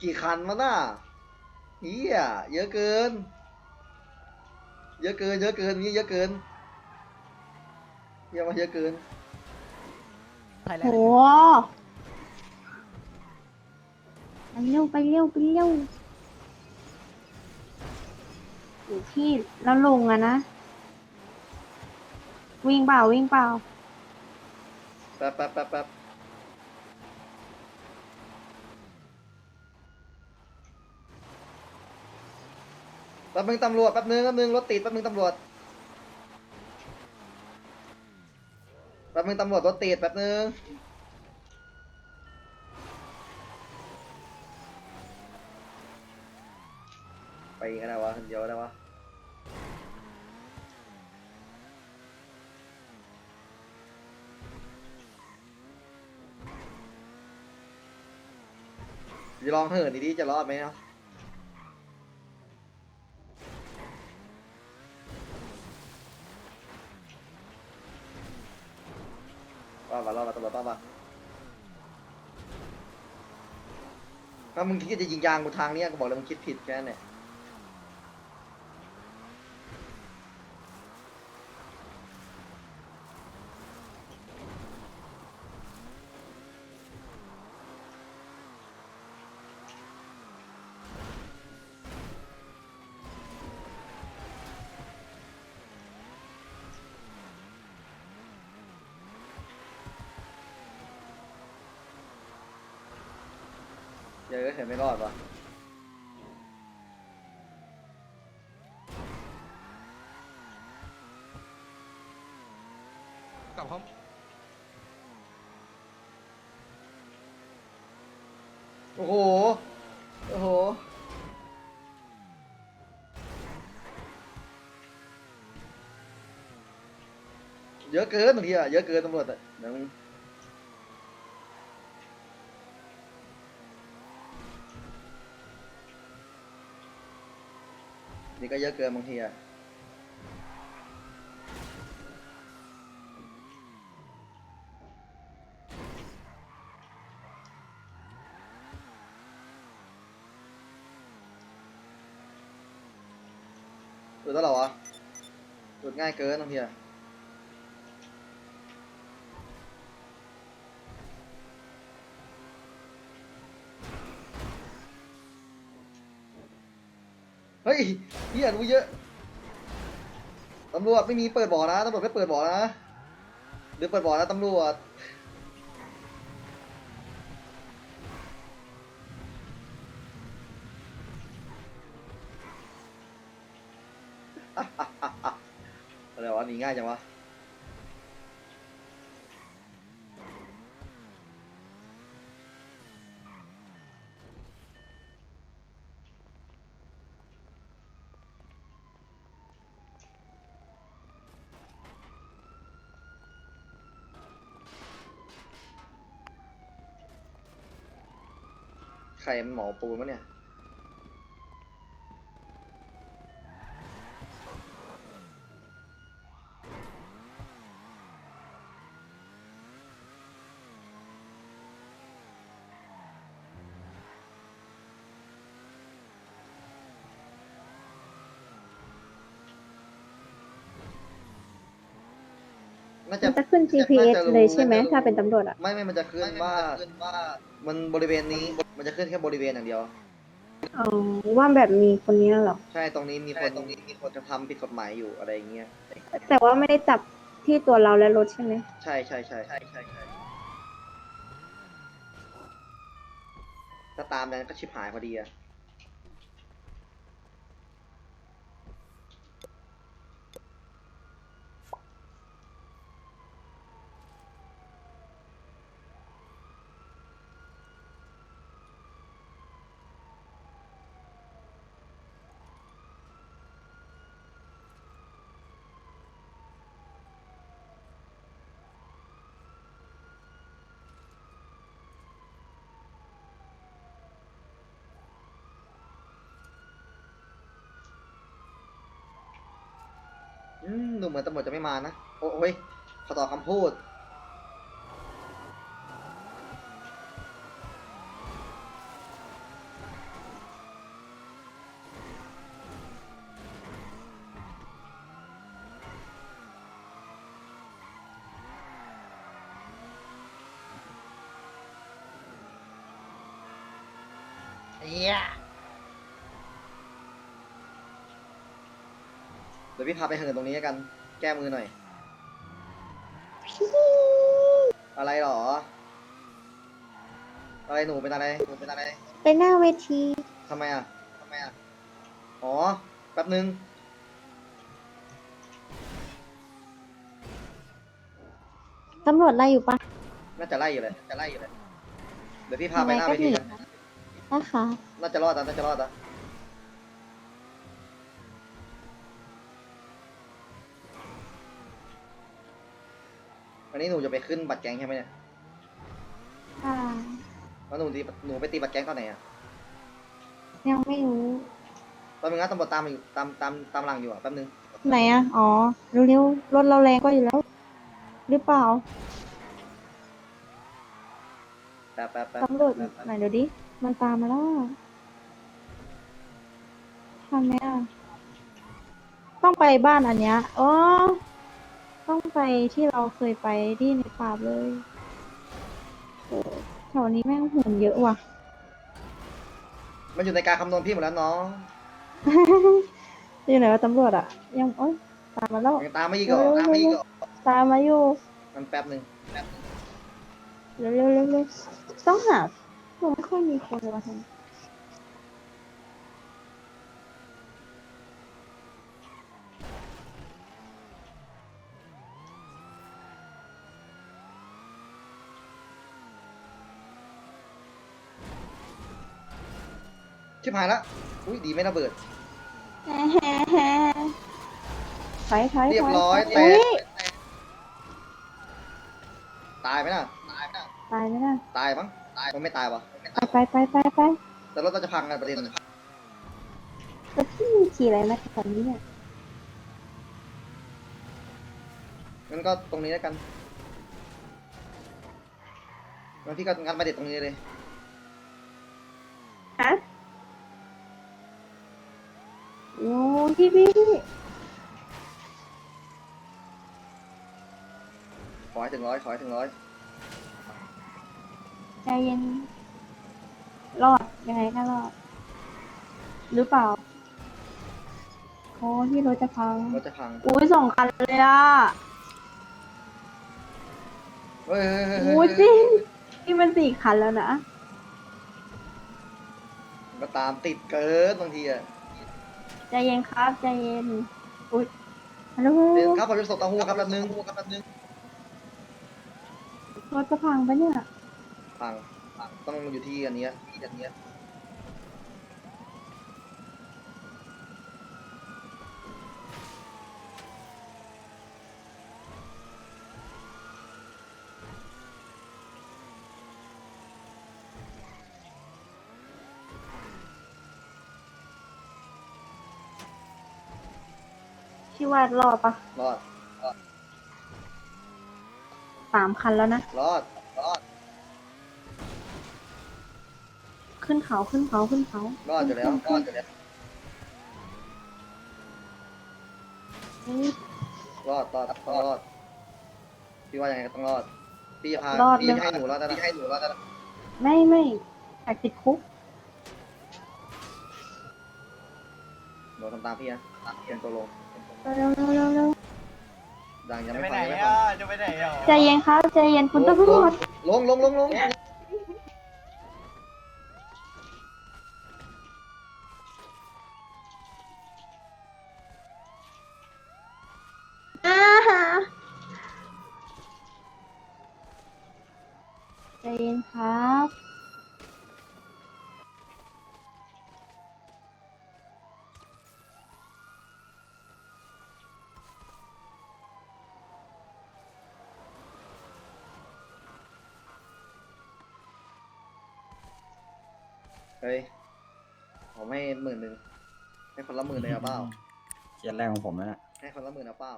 กี่คันมาน่ะเฮียเยอะเกิน เยอะเกิน เยอะเกินนี่เยอะเกินเฮียมาเยอะเกินไทยแลโหนด์ไปเร็วไปเร็วไปเร็วอยู่ที่แล้วลงอะนะ วิ่งเปล่าวิ่งเปล่า แป๊บแป๊บแป๊บแป๊บ ป๊บนึงตำรวจแป๊บนึงแป๊บนึงรถติดแป๊บนึงตำรวจแป๊บนึงตำรวจรถติดแป๊บนึงไปกันนะวะคนเดียวนะวะจะลองเหินดีๆจะรอดไหมเนาะ ว่ามาเรามาตำรวจป้ามา ถ้ามึงคิดจะยิงยางกูทางเนี้ยกูบอกเลยมึงคิดผิดแค่นั้นแหละ เจอก็เห็นไม่รอดวะกลับห้องโอ้โห โอ้โห เยอะเกินบางทีอะเยอะเกินตำรวจอะเดี๋ยวมึง นี่ก็เยอะเกินบางทีอะหรือตัวเรอวะหลุดง่ายเกินบางทีอะ เฮ้ยเฮียรู้เยอะตำรวจไม่มีเปิดบ่อนะตำรวจไม่เปิดบ่อนะหรือเปิดบ่อนะตำรวจอะไรวะหนีง่ายจังวะ ใครมันหมอปูนวะเนี่ย น่าจะมันจะขึ้น GPS น่าจะรู้เลยใช่ไหมน่าจะรู้ถ้าเป็นตำรวจอะไม่ไม่มันจะขึ้นว่ามันบริเวณนี้มันจะขึ้นแค่บริเวณอย่างเดียว อ๋อ ว่าแบบมีคนนี้เหรอ ใช่ตรงนี้มีคนตรงนี้มีคนจะทำผิดกฎหมายอยู่อะไรอย่างเงี้ยแต่ว่าไม่ได้จับที่ตัวเราและรถใช่ไหม ใช่ใช่ใช่ใช่ใช่ใช่ถ้าตามนั้นก็ชิบหายพอดีอะ อืมดูเหมือนตำรวจจะไม่มานะ โอ้ยขอต่อคำพูด Yeah. ดี๋ยวพี่พาไปเหินตรงนี้กัน แก้มือหน่อย อะไรหรอ อะไรหนูเป็นอะไรหนูเป็นอะไรไปหน้าเวทีทำไมอะทำไมอะ อ๋อ แป๊บนึง ตำรวจไล่อยู่ปะน่าจะไล่อยู่เลยจะไล่อยู่เลย เดี๋ยวพี่พาไปหน้าเวทีกันนะคะ น่าจะรอดนะน่าจะรอดนะ วันนี้หนูจะไปขึ้นบัตรแก๊งใช่ไหมเนี่ยอ่าแล้วหนูตีหนูไปตีบัตรแก๊งตอนไหนอะ ยังไม่รู้ตอนนึงนะตำรวจตามอยู่ตามตามตามหลังอยู่อะแป๊บนึงไหนอะ อ๋อเร็วๆรถเราแรงกว่าอยู่แล้ว หรือเปล่าแป๊บแป๊บแป๊บตำรวจแป๊บแป๊บไหนเดี๋ยวดิมันตามมาแล้วอะทันไหมอะ ต้องไปบ้านอันเนี้ยอ๋อ ต้องไปที่เราเคยไปที่ในป่าบเลยโอ้แถวนี้แม่งหุ่นเยอะว่ะ มันอยู่ในการคำนวณพี่หมดแล้วน้องอยู่ไหนวะตำรวจอะยังโอ๊ยตามมาแล้ว ยังตามไม่อีกเหรอตามไม่อีกเหรอตามมาอยู่มันแป๊บนึงแป๊บนึงเร็วเร็วเร็วเร็วต้องหาผมไม่ค่อยมีคนเลยมาทำ ชิบหายละอุ้ยดีไม่ระเบิดแฮ่แฮ่แฮ่ถอยถอยเรียบถร้อยถแตอุ๊กยตายไหมน่ะตายไหมน่ะตายไหมน่ะตายมั้งตายมันไม่ตายวะไปไปไปไปไปแต่รถเราจะพังกันประเด็นแล้วพี่ขี่อะไรมาแถวนี้เนี่ยงั้นก็ตรงนี้แล้วกันงั้นพี่ก็งัดมาเด็ดตรงนี้เลยฮะ โอ้พี่พี่ขอให้ถึงร้อยขอให้ถึงร้อยใจเย็น รอด ยังไงก็รอด หรือเปล่าโอ้ที่รถจะพัง รถจะพังอุ้ยสองคันเลยอะเฮ้ยเฮ้ยเฮ้ยโอ้จริงนี่มันสี่คันแล้วนะก็ตามติดเกินบางทีอะ ใจเย็นครับใจเย็น อุ้ยฮัลโหลเดี๋ยวครับผมจะส่งเตาหู้ครับแป๊บนึงครับแป๊บนึงรถจะพังปะเนี่ยพังพังต้องอยู่ที่อันเนี้ยที่อันเนี้ย ที่ว่ารอดปะรอด สามคันแล้วนะ รอด รอด ขึ้นเขาขึ้นเขาขึ้นเขารอดอยู่แล้ว รอดอยู่แล้วเฮ้ยรอด รอด ต้องรอด พี่ว่ายังไงก็ต้องรอด พี่จะพารอดพี่เลยจะให้หนูรอดนะพี่ให้หนูรอดนะไม่ไม่อยากติดคุก หนูทำตามพี่นะตามพี่เป็นตัวลง เร็วเร็วเร็วเร็วดังยังจะไม่ไปฟัไหนงยังไม่อะฟังจะไปไหนอะใจเย็นครับใจเย็นคุณตำรวจลงลงลงลง อ่าฮะใจเย็นครับ เฮ้ยผมให้หมื่นหนึ่งให้คนละหมื่นเลยเอาเปล่าเครียดแรกของผมนะ ให้คนละหมื่นเอาเปล่า